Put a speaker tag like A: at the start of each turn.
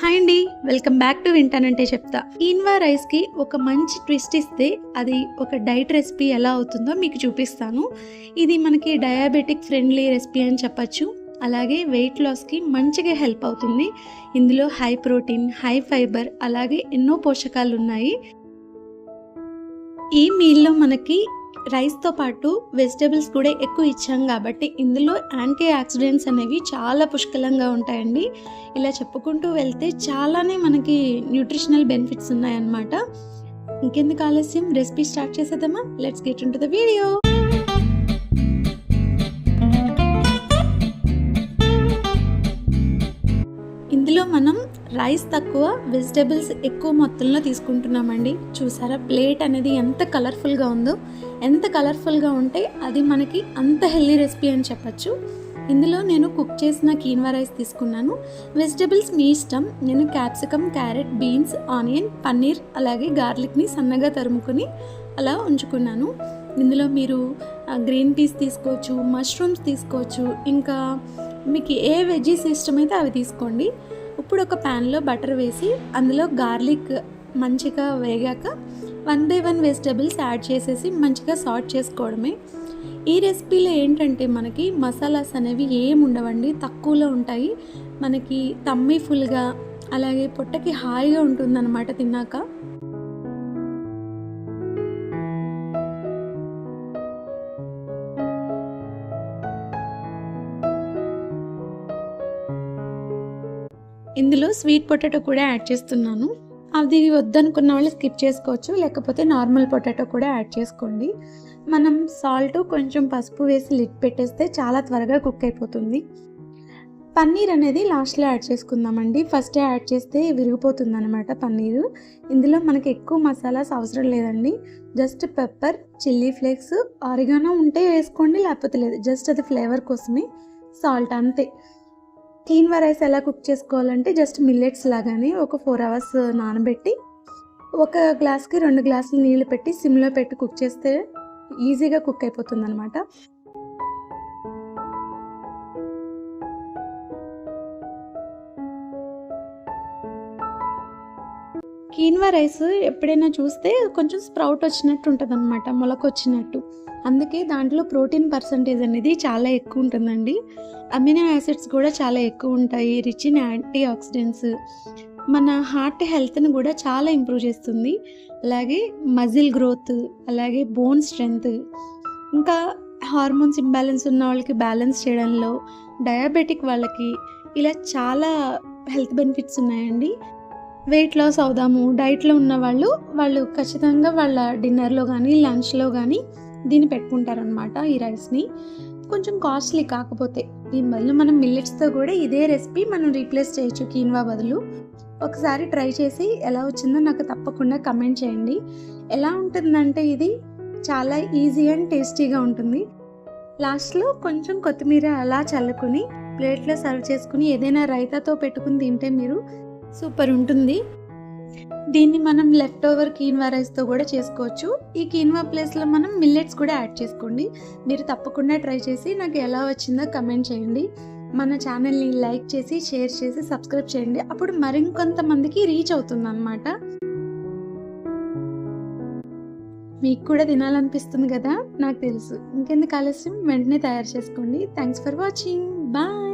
A: Hi అండి. Welcome back to వింటానంటే చెప్తా. ఈన్వా రైస్కి ఒక మంచి ట్విస్ట్ ఇస్తే అది ఒక డైట్ రెసిపీ ఎలా అవుతుందో మీకు చూపిస్తాను. ఇది మనకి డయాబెటిక్ ఫ్రెండ్లీ రెసిపీ అని చెప్పచ్చు. అలాగే వెయిట్ లాస్కి మంచిగా హెల్ప్ అవుతుంది. ఇందులో హై ప్రోటీన్ హై ఫైబర్ అలాగే ఎన్నో పోషకాలు ఉన్నాయి. ఈ మీల్లో మనకి రైస్తో పాటు వెజిటేబుల్స్ కూడా ఎక్కువ ఇచ్చాం కాబట్టి ఇందులో యాంటీ ఆక్సిడెంట్స్ అనేవి చాలా పుష్కలంగా ఉంటాయండి. ఇలా చెప్పుకుంటూ వెళ్తే చాలానే మనకి న్యూట్రిషనల్ బెనిఫిట్స్ ఉన్నాయన్నమాట. ఇంకెందుకు ఆలస్యం? రెసిపీ స్టార్ట్ చేసేద్దామా? Let's get into the video. Rice తక్కువ వెజిటేబుల్స్ ఎక్కువ మొత్తంలో తీసుకుంటున్నామండి. చూసారా? ప్లేట్ అనేది ఎంత కలర్ఫుల్గా ఉందో ఎంత కలర్ఫుల్గా ఉంటే అది మనకి అంత హెల్దీ రెసిపీ అని చెప్పచ్చు. ఇందులో నేను కుక్ చేసిన కీన్వా రైస్ తీసుకున్నాను. వెజిటేబుల్స్ మీ ఇష్టం. నేను capsicum carrot beans onion paneer అలాగే గార్లిక్ని సన్నగా తరుముకొని అలా ఉంచుకున్నాను. ఇందులో మీరు గ్రీన్ పీస్ తీసుకోవచ్చు మష్రూమ్స్ తీసుకోవచ్చు ఇంకా మీకు ఏ వెజ్జీస్ ఇష్టమైతే అవి తీసుకోండి. ఇప్పుడు ఒక ప్యాన్లో బటర్ వేసి అందులో గార్లిక్ మంచిగా వేగాక one by one vegetables add చేసేసి మంచిగా సార్ట్ చేసుకోవడమే. ఈ రెసిపీలో ఏంటంటే మనకి మసాలాస్ అనేవి ఏం ఉండవండి తక్కువలో ఉంటాయి. మనకి తమ్మి ఫుల్గా అలాగే పొట్టకి హాయిగా ఉంటుందన్నమాట తిన్నాక. ఇందులో స్వీట్ పొటాటో కూడా యాడ్ చేస్తున్నాను. అది వద్దనుకున్న వాళ్ళు స్కిప్ చేసుకోవచ్చు లేకపోతే నార్మల్ పొటాటో కూడా యాడ్ చేసుకోండి. మనం సాల్ట్ కొంచెం పసుపు వేసి లిడ్ పెట్టేస్తే చాలా త్వరగా కుక్ అయిపోతుంది. పన్నీర్ అనేది లాస్ట్లో యాడ్ చేసుకుందామండి. ఫస్ట్ యాడ్ చేస్తే విరిగిపోతుంది అనమాట పన్నీరు. ఇందులో మనకి ఎక్కువ మసాలాస్ అవసరం లేదండి. Just pepper chilli flakes oregano ఉంటే వేసుకోండి లేకపోతే లేదు. జస్ట్ అది ఫ్లేవర్ కోసమే. సాల్ట్ అంతే. కీన్వా రైస్ ఎలా కుక్ చేసుకోవాలంటే జస్ట్ మిల్లెట్స్ లాగానే ఒక ఫోర్ అవర్స్ uh, నానబెట్టి ఒక గ్లాస్కి రెండు గ్లాసులు నీళ్ళు పెట్టి సిమ్లో పెట్టి కుక్ చేస్తే ఈజీగా కుక్ అయిపోతుంది అనమాట కీన్వా రైస్ ఎప్పుడైనా చూస్తే కొంచెం స్ప్రౌట్ వచ్చినట్టు ఉంటుంది అనమాట మొలకొచ్చినట్టు. అందుకే దాంట్లో ప్రోటీన్ పర్సంటేజ్ అనేది చాలా ఎక్కువ ఉంటుందండి. అమినో యాసిడ్స్ కూడా చాలా ఎక్కువ ఉంటాయి రిచ్ ఇన్ యాంటీ ఆక్సిడెంట్స్ మన హార్ట్ హెల్త్ని కూడా చాలా ఇంప్రూవ్ చేస్తుంది. అలాగే మజిల్ గ్రోత్ అలాగే బోన్ స్ట్రెంగ్త్. ఇంకా హార్మోన్స్ ఇంబ్యాలెన్స్ ఉన్న వాళ్ళకి బ్యాలెన్స్ చేయడంలో డయాబెటిక్ వాళ్ళకి ఇలా చాలా హెల్త్ బెనిఫిట్స్ ఉన్నాయండి. వెయిట్ లాస్ అవుదాము డైట్లో ఉన్న వాళ్ళు వాళ్ళు ఖచ్చితంగా వాళ్ళ డిన్నర్లో కానీ లంచ్లో కానీ దీన్ని పెట్టుకుంటారనమాట ఈ రైస్ని కొంచెం కాస్ట్లీ కాకపోతే దీని బదులు మనం మిల్లెట్స్తో కూడా ఇదే రెసిపీ మనం రీప్లేస్ చేయొచ్చు కీన్వా బదులు. ఒకసారి ట్రై చేసి ఎలా వచ్చిందో నాకు తప్పకుండా కమెంట్ చేయండి. ఎలా ఉంటుందంటే ఇది చాలా ఈజీ అండ్ టేస్టీగా ఉంటుంది. లాస్ట్లో కొంచెం కొత్తిమీర అలా చల్లుకుని ప్లేట్లో సర్వ్ చేసుకుని ఏదైనా రైతాతో పెట్టుకుని తింటే మీరు సూపర్ ఉంటుంది. దీన్ని మనం లెఫ్ట్ ఓవర్ కీన్వా రైస్తో కూడా చేసుకోవచ్చు. ఈ కీన్వా ప్లేస్లో మనం మిల్లెట్స్ కూడా యాడ్ చేసుకోండి. మీరు తప్పకుండా ట్రై చేసి నాకు ఎలా వచ్చిందో కమెంట్ చేయండి. మన ఛానల్ని లైక్ చేసి షేర్ చేసి సబ్స్క్రైబ్ చేయండి. అప్పుడు మరింకొంతమందికి రీచ్ అవుతుంది అనమాట మీకు కూడా తినాలనిపిస్తుంది కదా? నాకు తెలుసు. ఇంకెందుకు ఆలస్యం? వెంటనే తయారు చేసుకోండి. Thanks for watching bye